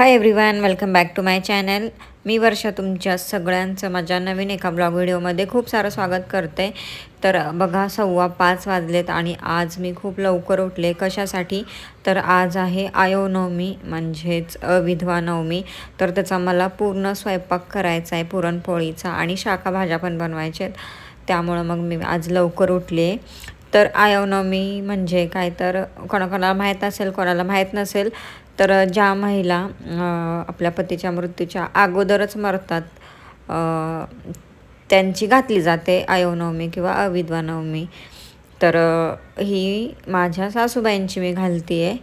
Hi everyone welcome back to my channel मी वर्षा तुमच्या सगळ्यांचं माझ्या नवीन एका ब्लॉग व्हिडिओमध्ये खूप सारं स्वागत करते. तर बघा सव्वा पाच वाजलेत आणि आज मी खूप लवकर उठले. कशासाठी? तर आज आहे आयोनवमी म्हणजेच विधवा नवमी. तर त्याचा मला पूर्ण स्वयंपाक करायचा आहे पुरणपोळीचा आणि शाकाभाज्या पण बनवायच्या आहेत. त्यामुळं मग मी आज लवकर उठले. तर आयोनवमी म्हणजे काय? तर कोणाकोणाला माहीत असेल कोणाला माहीत नसेल तर ज्या महिला आपल्या पतीच्या मृत्यूच्या अगोदरच मरतात त्यांची घातली जाते आयोनवमी किंवा अविधवा नवमी तर ही माझ्या सासूबाईंची मी घालती आहे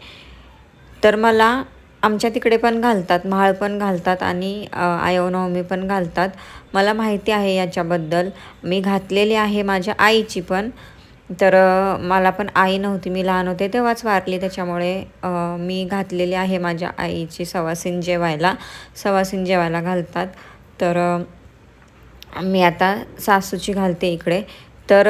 तर मला आमच्या तिकडे पण घालतात महाळ पण घालतात आणि आयोनवमी पण घालतात. मला माहिती आहे याच्याबद्दल. मी घातलेली आहे माझ्या आईची पण. तर मला पण आई नव्हती. मी लहान होते तेव्हाच वारली. त्याच्यामुळे मी घातलेली आहे माझ्या आईची सवासीन जेवायला. सवासीन जेवायला घालतात. तर मी आता सासूची घालते इकडे. तर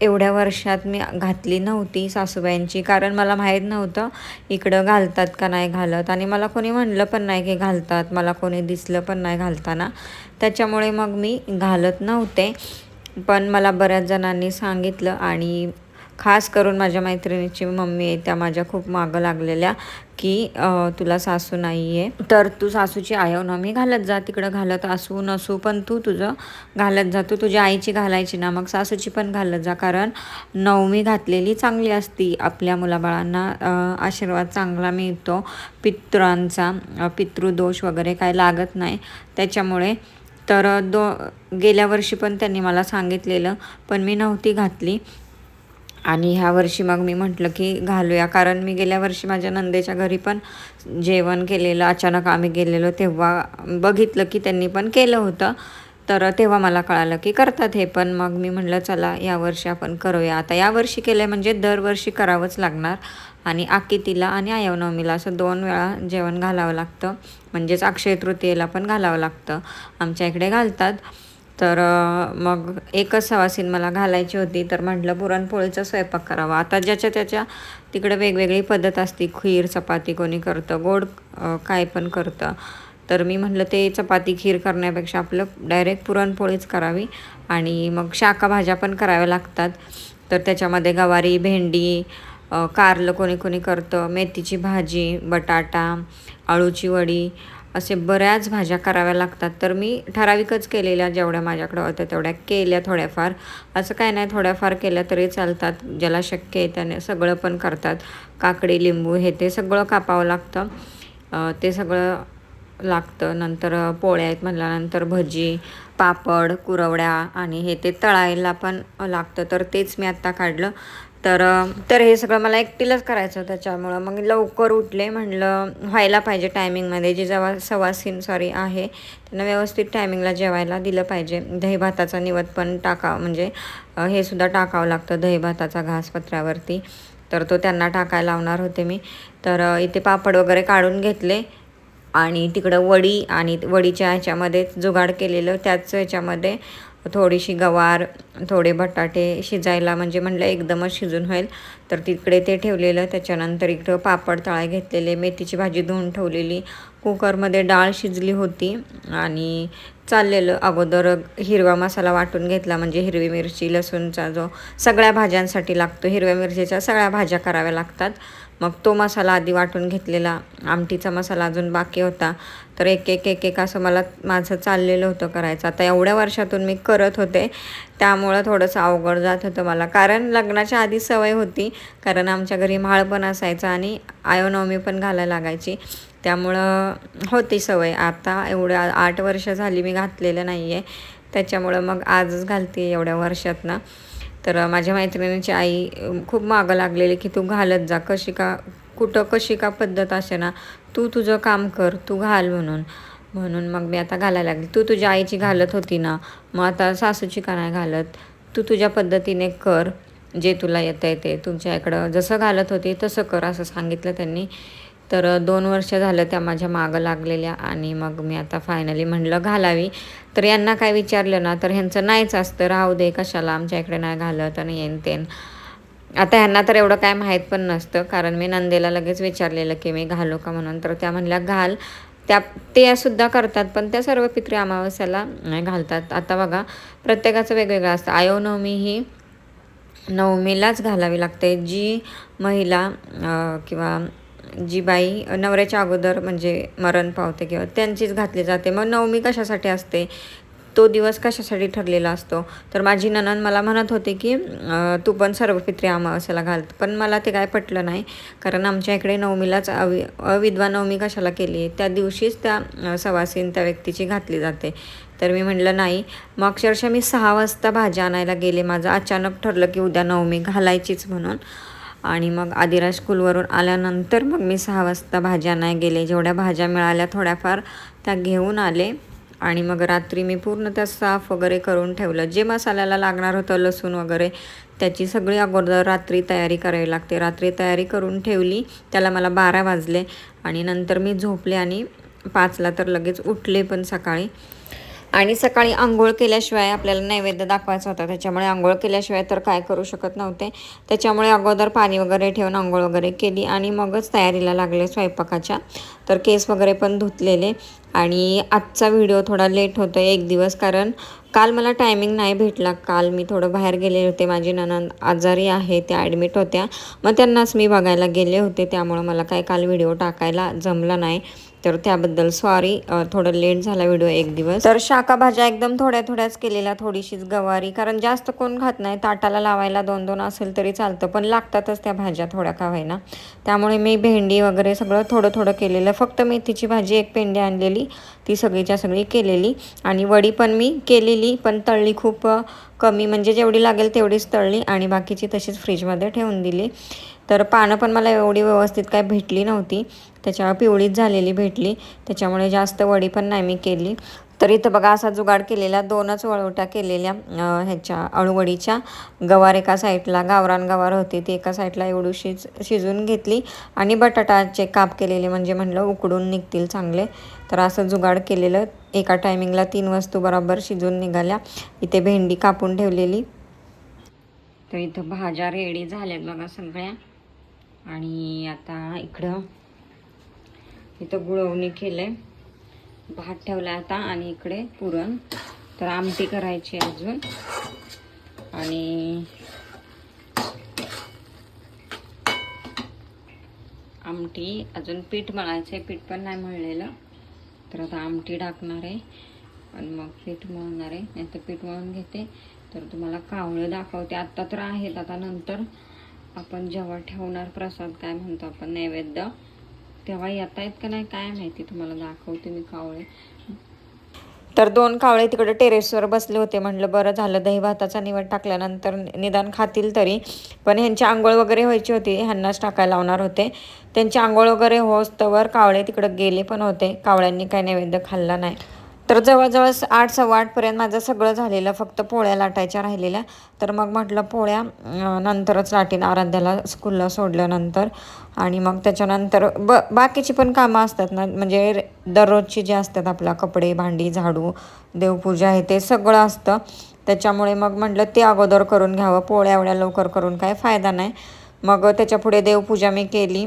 एवढ्या वर्षात मी घातली नव्हती सासूबाईंची. कारण मला माहीत नव्हतं इकडं घालतात का नाही घालत. आणि मला कोणी म्हणलं पण नाही की घालतात. मला कोणी दिसलं पण नाही घालताना. त्याच्यामुळे मग मी घालत नव्हते. पण मला बऱ्याच जणांनी सांगितलं आणि खास करून माझ्या मैत्रिणीची मम्मी आहे त्या माझ्या खूप मागं लागलेल्या की तुला सासू नाही आहे तर तू सासूची मी घालत जा तिकडं घालत असू नसू पण तू तुझं घालत जा. तू तुझ्या आईची घालायची ना मग सासूची पण घालत जा. कारण नवमी घातलेली चांगली असती. आपल्या मुलाबाळांना आशीर्वाद चांगला मिळतो. पित्रांचा पितृदोष वगैरे काय लागत नाही. त्याच्यामुळे तर दो गेल्या वर्षी पण त्यांनी मला सांगितलेलं पण मी नव्हती घातली. आणि ह्या वर्षी मग मी म्हटलं की घालूया कारण मी गेल्या वर्षी माझ्या नंदेच्या घरी पण जेवण केलेलं अचानक आम्ही गेलेलो तेव्हा बघितलं की त्यांनी पण केलं होतं. तर तेव्हा मला कळालं की करतात हे पण मग मी म्हटलं चला यावर्षी आपण करूया. आता यावर्षी केलं म्हणजे दरवर्षी करावंच लागणार. आणि आकितीला आणि आयवनवमीला असं दोन वेळा जेवण घालावं लागतं. म्हणजेच अक्षय तृतीयेला पण घालावं लागतं. आमच्या इकडे घालतात. तर मग एकच सवासीन मला घालायची होती. तर म्हटलं पुरणपोळीचा स्वयंपाक करावा. आता ज्याच्या त्याच्या तिकडे वेगवेगळी पद्धत असते. खीर चपाती कोणी करतं गोड काय पण करतं. तर मी म्हटलं ते चपाती खीर करण्यापेक्षा आपलं डायरेक्ट पुरणपोळीच करावी. आणि मग शाकाभाज्या पण कराव्या लागतात. तर त्याच्यामध्ये गवारी भेंडी कारलं कोणी कोणी करतं मेथीची भाजी बटाटा अळूची वडी असे बऱ्याच भाज्या कराव्या लागतात. तर मी ठराविकच केलेल्या जेवढ्या माझ्याकडं होत्या तेवढ्या केल्या थोड्याफार. असं काय नाही थोड्याफार केल्या तरी चालतात. ज्याला शक्य आहे त्याने सगळं पण करतात. काकडी लिंबू हे ते सगळं कापावं लागतं. ते सगळं लागतं. नंतर पोळ्या आहेत म्हटल्यानंतर भजी पापड कुरवड्या आणि हे ते तळायला पण लागतं. तर तेच मी आत्ता काढलं. तर तर हे सगळं मला एकटीलाच करायचं त्याच्यामुळं. मग लवकर उठले म्हणलं व्हायला पाहिजे टायमिंगमध्ये जे जेव्हा सवासीन सॉरी आहे त्यांना व्यवस्थित टायमिंगला जेवायला दिलं पाहिजे. दही भाताचा निवत पण टाकावं म्हणजे हे सुद्धा टाकावं लागतं दही भाताचा घास पत्र्यावरती तर तो त्यांना टाकायला लावणार होते मी. तर इथे पापड वगैरे काढून घेतले. आणि तिकडं वडी आणि वडीच्या ह्याच्यामध्ये जुगाड केलेलं त्याच ह्याच्यामध्ये थोडीशी गवार थोडे बटाटे शिजायला म्हणजे म्हणलं एकदमच शिजून होईल. तर तिकडे ते ठेवलेलं त्याच्यानंतर इकडं पापड तळा घेतलेले मेथीची भाजी धुवून ठेवलेली. कुकरमध्ये डाळ शिजली होती आणि चाललेलं. अगोदर हिरवा मसाला वाटून घेतला म्हणजे हिरवी मिरची लसूणचा जो सगळ्या भाज्यांसाठी लागतो हिरव्या मिरचीच्या सगळ्या भाज्या कराव्या लागतात. मग तो मसाला आधी वाटून घेतलेला आमटीचा मसाला अजून बाकी होता. तर एक एक एक एक असं मला माझं चाललेलं होतं करायचं. आता एवढ्या वर्षातून मी करत होते त्यामुळं थोडंसं अवघड जात होतं मला. कारण लग्नाच्या आधी सवय होती कारण आमच्या घरी म्हाळ पण असायचा आणि आयोनवमी पण घालायला लागायची. त्यामुळं होती सवय. आता एवढ्या आठ वर्ष झाली मी घातलेलं नाही आहे त्याच्यामुळं मग आजच घालते एवढ्या वर्षातनं. तर माझ्या मैत्रिणीची आई खूप मागं लागलेली की तू घालत जा. कशी का कुठं कशी का पद्धत असे ना तू तुझं काम कर तू घाल म्हणून. म्हणून मग मी आता घालायला लागली. तू तुझ्या आईची घालत होती ना मग आता सासूची का नाही घालत? तू तुझ्या पद्धतीने कर जे तुला येतं आहे ते. तुमच्या इकडं जसं घालत होती तसं कर असं सांगितलं त्यांनी. तर दोन वर्ष झालं त्या माझ्या मागं लागलेल्या आणि मग मी आता फायनली म्हणलं घालावी. तर यांना काय विचारलं ना तर ह्यांचं नाहीच असतं. राहू दे कशाला आमच्या इकडे नाही घालत आणि येन तेन. आता ह्यांना तर एवढं काय माहीत पण नसतं. कारण मी नंदेला लगेच विचारलेलं की मी घालू का म्हणून? तर त्या म्हणल्या घाल. त्या ते सुद्धा करतात पण त्या सर्व पित्री अमावस्याला घालतात. आता बघा प्रत्येकाचं वेगवेगळं असतं. आयोनवमी ही नवमीलाच घालावी लागते. जी महिला किंवा जी बाई नवऱ्याच्या अगोदर म्हणजे मरण पावते किंवा त्यांचीच घातली जाते. मग नवमी कशासाठी असते? तो दिवस कशासाठी ठरलेला असतो? तर माझी ननन मला म्हणत होते की तू पण सर्व पित्री अमावस्याला घाल. पण मला ते काय पटलं नाही. कारण आमच्या इकडे नवमीलाच अवि अविधवा नवमी कशाला केली? आहे त्या दिवशीच त्या सवासीन त्या व्यक्तीची घातली जाते. तर मी म्हटलं नाही. मग अक्षरशः मी सहा वाजता भाज्या आणायला गेले. माझं अचानक ठरलं की उद्या नवमी घालायचीच म्हणून. आणि मग आदिराज स्कूलवरून आल्यानंतर मग मी सहा वाजता भाज्या नाही गेले. जेवढ्या भाज्या मिळाल्या थोड्याफार त्या घेऊन आले. आणि मग रात्री मी पूर्ण त्या साफ वगैरे करून ठेवलं. जे मसाल्याला लागणार होतं लसूण वगैरे त्याची सगळी अगोदर रात्री तयारी करावी लागते. रात्री तयारी करून ठेवली. त्याला मला बारा वाजले. आणि नंतर मी झोपले आणि पाचला तर लगेच उठले पण सकाळी. आणि सकाळी आंघोळ केल्याशिवाय आपल्याला नैवेद्य दाखवायचा होता. त्याच्यामुळे आंघोळ केल्याशिवाय तर काय करू शकत नव्हते. त्याच्यामुळे अगोदर पाणी वगैरे ठेवून आंघोळ वगैरे केली आणि मगच तयारीला लागले स्वयंपाकाच्या. तर केस वगैरे पण धुतलेले. आणि आजचा व्हिडिओ थोडा लेट होतो आहे एक दिवस कारण काल मला टायमिंग नाही भेटला. काल मी थोडं बाहेर गेले होते. माझी ननंद आजारी आहे त्या ॲडमिट होत्या. मग त्यांनाच मी बघायला गेले होते. त्यामुळं मला काय काल व्हिडिओ टाकायला जमला नाही. तर त्याबद्दल सॉरी थोडं लेट झाला व्हिडिओ एक दिवस. तर शाका भाज्या एकदम थोड्या थोड्याच केलेल्या थोडीशीच गवारी. कारण जास्त कोण खात नाही. ताटाला लावायला दोन दोन असेल तरी चालतं. पण लागतातच त्या भाज्या थोड्या का त्यामुळे मी भेंडी वगैरे सगळं थोडं थोडं केलेलं. फक्त मेथीची भाजी एक पेंडी आणलेली. ती सगळीच्या सगळी केलेली. आणि वडी पण मी केलेली. पण तळली खूप कमी. म्हणजे जेवढी लागेल तेवढीच तळली. आणि बाकीची तशीच फ्रीजमध्ये ठेवून दिली. तर पानं पण मला एवढी व्यवस्थित काय भेटली नव्हती. त्याच्यावर पिवळीच झालेली भेटली. त्याच्यामुळे जास्त वडी पण नाही मी केली. तर इथं बघा असा जुगाड केलेला दोनच वळवट्या केलेल्या ह्याच्या अळूवडीच्या. गवार एका साईडला गावरान गवार होती ती एका साईडला एवढी शिज शिजून घेतली. आणि बटाटाचे काप केलेले म्हणजे म्हणलं उकडून निघतील चांगले. तर असं जुगाड केलेलं एका टायमिंगला तीन वस्तू बरोबर शिजून निघाल्या. इथे भेंडी कापून ठेवलेली. तर इथं भाज्या रेडी झाल्यात बघा सगळ्या. आणि आता इकडं इथं गुळवणी केलंय. भात ठेवला आता आणि इकडे पुरण. तर आमटी करायची अजून. आणि आमटी अजून पीठ मळायचं आहे पीठ पण नाही मळलेलं. तर आता आमटी टाकणार आहे. आणि मग पीठ मळणार आहे. नाही तर पीठ मळून घेते. तर तुम्हाला कावळं दाखवते. आत्ता तर आहेत. आता नंतर आपण जेव्हा ठेवणार प्रसाद काय म्हणतो आपण नैवेद्य तेव्हा येता येत का नाही काय माहिती तुम्हाला दाखवते मी कावळे. तर दोन कावळे तिकडे टेरेसवर बसले होते म्हटलं बरं झालं दही भाताचा निवड टाकल्यानंतर निदान खातील तरी. पण ह्यांची आंघोळ वगैरे व्हायची होती ह्यांनाच टाकायला लावणार होते. त्यांची आंघोळ वगैरे होस्तवर कावळे तिकडं गेले पण होते कावळ्यांनी काही नैवेद्य खाल्ला नाही. तर जवळजवळ आठ सव्वा आठपर्यंत माझं सगळं झालेलं फक्त पोळ्या लाटायच्या राहिलेल्या. तर मग म्हटलं पोळ्या नंतरच लाटीन आराध्याला स्कूलला सोडल्यानंतर. आणि मग त्याच्यानंतर ब बाकीची पण कामं असतात ना म्हणजे दररोजची जी असतात आपला कपडे भांडी झाडू देवपूजा हे ते सगळं असतं. त्याच्यामुळे मग म्हटलं ते अगोदर करून घ्यावं पोळ्या एवढ्या लवकर करून काय फायदा नाही. मग त्याच्यापुढे देवपूजा मी केली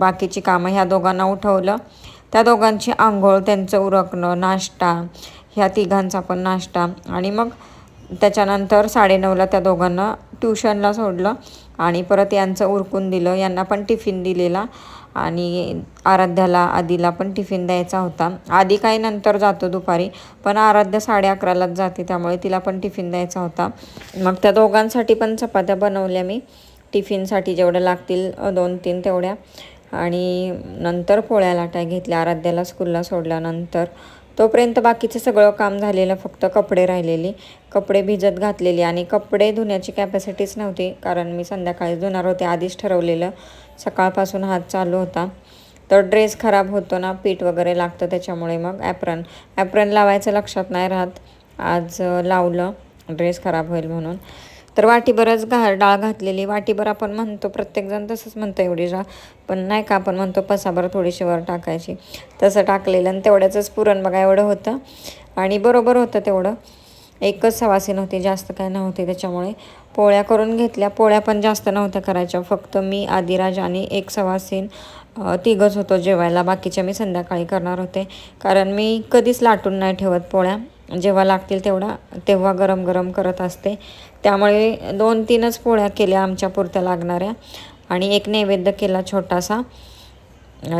बाकीची कामं ह्या दोघांना उठवलं. त्या दोघांची आंघोळ त्यांचं उरकणं नाश्ता ह्या तिघांचा पण नाश्ता. आणि मग त्याच्यानंतर साडेनऊला त्या दोघांना ट्युशनला सोडलं आणि परत यांचं उरकून दिलं. यांना पण टिफिन दिलेला आणि आराध्याला आधीला पण टिफिन द्यायचा होता. आधी काही नंतर जातो दुपारी पण आराध्या साडे अकरालाच जाते त्यामुळे तिला पण टिफिन द्यायचा होता. मग त्या दोघांसाठी पण चपात्या बनवल्या मी. टिफिनसाठी जेवढ्या लागतील दोन तीन तेवढ्या. आणि नंतर पोळ्या लाटा घेतल्या आराध्याला स्कूलला सोडल्यानंतर. तोपर्यंत बाकीचं सगळं काम झालेलं फक्त कपडे राहिलेली. कपडे भिजत घातलेली आणि कपडे धुण्याची कॅपॅसिटीच नव्हती कारण मी संध्याकाळी धुणार होते आधीच ठरवलेलं. सकाळपासून हात चालू होता. तर ड्रेस खराब होतो ना पीठ वगैरे लागतं त्याच्यामुळे मग ॲप्रन. ॲप्रन लावायचं लक्षात नाही राहत. आज लावलं ड्रेस खराब होईल म्हणून. तर वाटीभरच घा डाळ घातलेली. वाटीभर आपण म्हणतो प्रत्येकजण तसंच म्हणतं एवढी डाळ. पण नाही का आपण म्हणतो पसाभर थोडीशी वर टाकायची. तसं टाकलेलं आणि तेवढ्याचंच पुरण बघा एवढं होतं. आणि बरोबर होतं तेवढं. एकच सवासीन होती जास्त काय नव्हती त्याच्यामुळे. पोळ्या करून घेतल्या. पोळ्या पण जास्त नव्हत्या करायच्या. फक्त मी आदिराज आणि एक सवासीन तिघच तिघंच होतो जेवायला. बाकीच्या मी संध्याकाळी करणार होते. कारण मी कधीच लाटून नाही ठेवत पोळ्या. जेव्हा लागतील तेवढा तेव्हा गरम गरम करत असते. त्यामुळे दोन तीनच पोळ्या केल्या आमच्या पुरत्या लागणाऱ्या. आणि एक नैवेद्य केला छोटासा.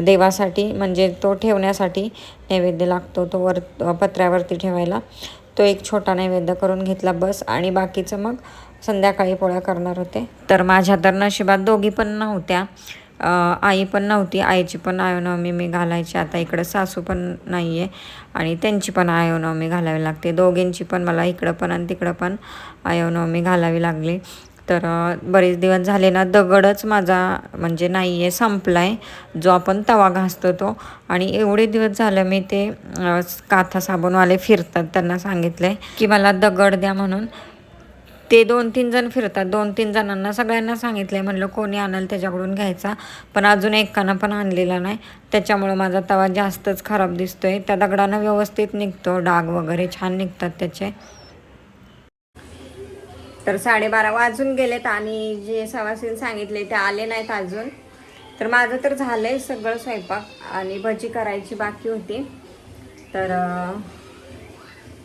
देवासाठी म्हणजे तो ठेवण्यासाठी नैवेद्य लागतो तो वर पत्र्यावरती ठेवायला. तो एक छोटा नैवेद्य करून घेतला बस. आणि बाकीचं मग संध्याकाळी पोळ्या करणार होते. तर माझ्या तर नशिबात दोघी पण नव्हत्या. आई पण नव्हती आईची पण आयोनवमी मी घालायची आता इकडं सासू पण नाही आहे आणि त्यांची पण आयोनवमी घालावी लागते. दोघींची पण मला इकडं पण आणि तिकडं पण आयोनवमी घालावी लागली. तर बरेच दिवस झाले ना दगडच माझा म्हणजे नाही आहे संपला आहे जो आपण तवा घासतो तो. आणि एवढे दिवस झालं मी ते काथा साबणवाले फिरतात त्यांना सांगितलं आहे की मला दगड द्या म्हणून. ते दोन तीन जण फिरतात. दोन तीन जणांना सगळ्यांना सांगितलं म्हणलं कोणी आणलं त्याच्याकडून घ्यायचा. पण अजून एकानं पण आणलेला नाही. त्याच्यामुळं माझा तवा जास्तच खराब दिसतो आहे त्या दगडानं व्यवस्थित निघतो. डाग वगैरे छान निघतात त्याचे. तर साडेबारा वाजून गेलेत आणि जे सवासीन सांगितले ते आले नाहीत अजून. तर माझं तर झालं आहे सगळं स्वयंपाक आणि भजी करायची बाकी होती. तर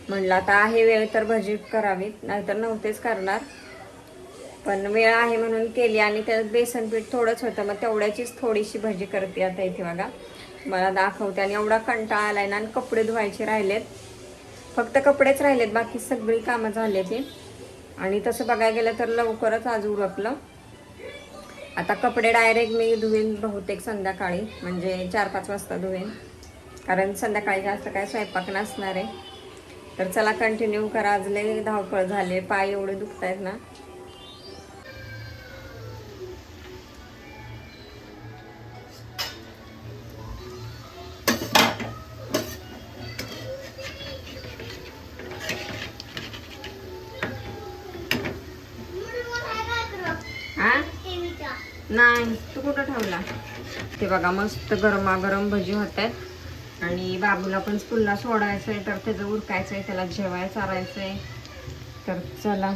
म्हणलं आता आहे वेळ तर भजी करावी नाहीतर नव्हतेच करणार. पण वेळ आहे म्हणून केली आणि त्यात बेसन पीठ थोडंच होतं मग तेवढ्याचीच थोडीशी भजी करते आता इथे बघा. मला दाखवते आणि एवढा कंटाळा आहे ना आणि कपडे धुवायचे राहिलेत. फक्त कपडेच राहिलेत बाकी सगळी कामं झाली ती आणि तसं बघायला गेलं तर लवकरच आज उरकलं. आता कपडे डायरेक्ट मी धुवेन बहुतेक संध्याकाळी म्हणजे चार पाच वाजता धुवेन. कारण संध्याकाळी जास्त काय स्वयंपाक नसणार आहे. तर चला कंटिन्यू करा. आज लय धावपळ झाले. पाय एवढे दुखत आहेत ना. हा? नाही. तू कुठं ठेवला? ते बघा मस्त गरमागरम भजी होत आहेत आणि बाबूला पण स्कूलला सोडायचं आहे तर त्याचं उरकायचं आहे त्याला जेवाय चारायचं आहे तर चला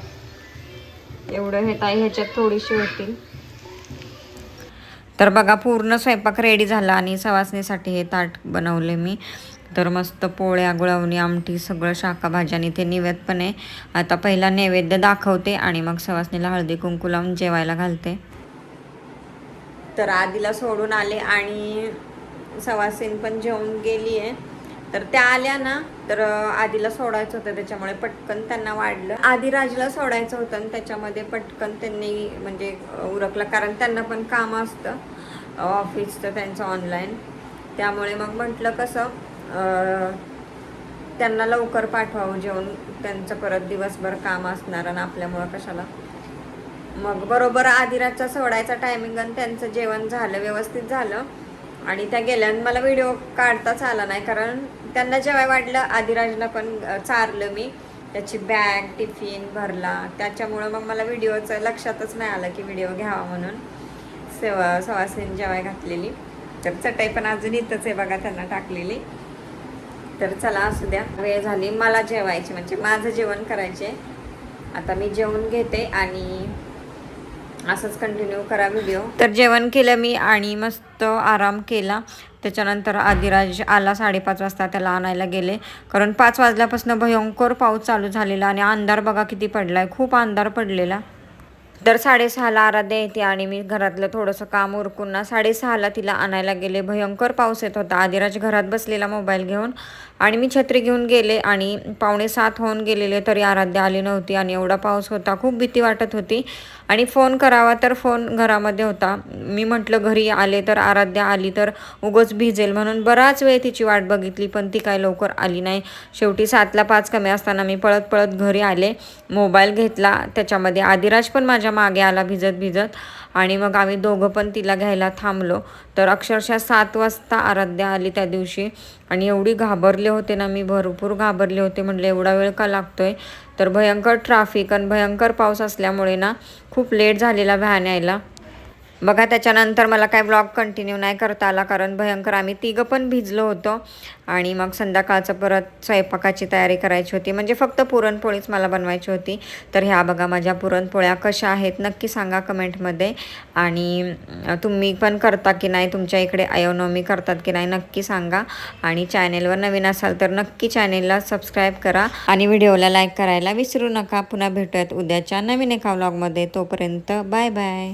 एवढं हे ताई ह्याच्यात थोडीशी होतील. तर बघा पूर्ण स्वयंपाक रेडी झाला आणि सवासणीसाठी हे ताट बनवले मी. तर मस्त पोळ्या गुळवणी आमटी सगळं शाखा ते निवेद पण आहे आता पहिला नैवेद्य दाखवते आणि मग सवासणीला हळदी कुंकू लावून जेवायला घालते. तर आधीला सोडून आले आणि सवासीन पण जेवून गेली आहे. तर त्या आल्या ना तर आधीला सोडायचं होतं त्याच्यामुळे पटकन त्यांना वाढलं. आधी राजला सोडायचं होतं आणि त्याच्यामध्ये पटकन त्यांनी म्हणजे उरकलं. कारण त्यांना पण काम असतं ऑफिसचं त्यांचं ऑनलाईन त्यामुळे मग म्हटलं कसं त्यांना लवकर पाठवावं जेवण त्यांचं परत दिवसभर काम असणार आणि आपल्यामुळं कशाला. मग बरोबर आदिराजचा सोडायचा टायमिंग आणि त्यांचं जेवण झालं व्यवस्थित झालं. आणि त्या गेल्या मला व्हिडिओ काढताच आला नाही कारण त्यांना जेव्हा वाढलं आदिराजला पण चारलं मी. त्याची बॅग टिफिन भरला. त्याच्यामुळं मग मला व्हिडिओचं लक्षातच नाही आलं की व्हिडिओ घ्यावा म्हणून. सेवा सवासीन जेवाय घातलेली. तर चटई पण अजून इथंच आहे बघा त्यांना टाकलेली. तर चला असू द्या. वेळ झाली. मला जेवायची म्हणजे माझं जेवण करायचे आता मी जेवण घेते आणि असंच कंटिन्यू करा व्हिडिओ तर जेवण केलं मी आणि मस्त आराम केला. त्याच्यानंतर आदिराज आला साडेपाच वाजता त्याला आणायला गेले. कारण पाच वाजल्यापासून भयंकर पाऊस चालू झालेला आणि अंधार बघा किती पडला आहे खूप अंधार पडलेला. तर साडेसहाला आराध्या येते आणि मी घरातलं थोडंसं काम उरकून ना साडेसहाला तिला आणायला गेले. भयंकर पाऊस येत होता. आदिराज घरात बसलेला मोबाईल घेऊन. आणि मी छत्री घेऊन गेले आणि पावणे सात होऊन गेलेले तरी आराध्या आली नव्हती आणि एवढा पाऊस होता खूप भीती वाटत होती. आणि फोन करावा तर फोन घरामध्ये होता. मी म्हटलं घरी आले तर आराध्या आली तर उगच भिजेल. म्हणून बराच वेळ तिची वाट बघितली पण ती काय लवकर आली नाही. शेवटी सातला पाच कमी असताना मी पळत पळत घरी आले. मोबाईल घेतला त्याच्यामध्ये आदिराज पण माझ्या मागे आला भिजत भिजत आणि मग आम्ही दोघं पण तिला घ्यायला थांबलो. तर अक्षरशः सात वाजता आराध्या आली त्या दिवशी. आणि एवढी घाबरले होते ना मी भरपूर घाबरले होते. म्हटलं एवढा वेळ का लागतो आहे तर भयंकर ट्राफिक आणि भयंकर पाऊस असल्यामुळे ना खूप लेट झालेला व्हॅन यायला. बघा त्याच्यानंतर मला काय ब्लॉग कंटिन्यू नाही करता आला कारण भयंकर आम्ही तिघं पण भिजलो होतो. आणि मग संध्याकाळचं परत स्वयंपाकाची तयारी करायची होती. म्हणजे फक्त पुरणपोळीच मला बनवायची होती. तर ह्या बघा माझ्या पुरणपोळ्या कशा आहेत नक्की सांगा कमेंटमध्ये. आणि तुम्ही पण करता की नाही तुमच्या इकडे आयोनॉमी करतात की नाही नक्की सांगा. आणि चॅनेलवर नवीन असाल तर नक्की चॅनेलला सबस्क्राईब करा. आणि व्हिडिओला लाईक करायला विसरू नका. पुन्हा भेटूयात उद्याच्या नवीन एका व्लॉगमध्ये तोपर्यंत बाय बाय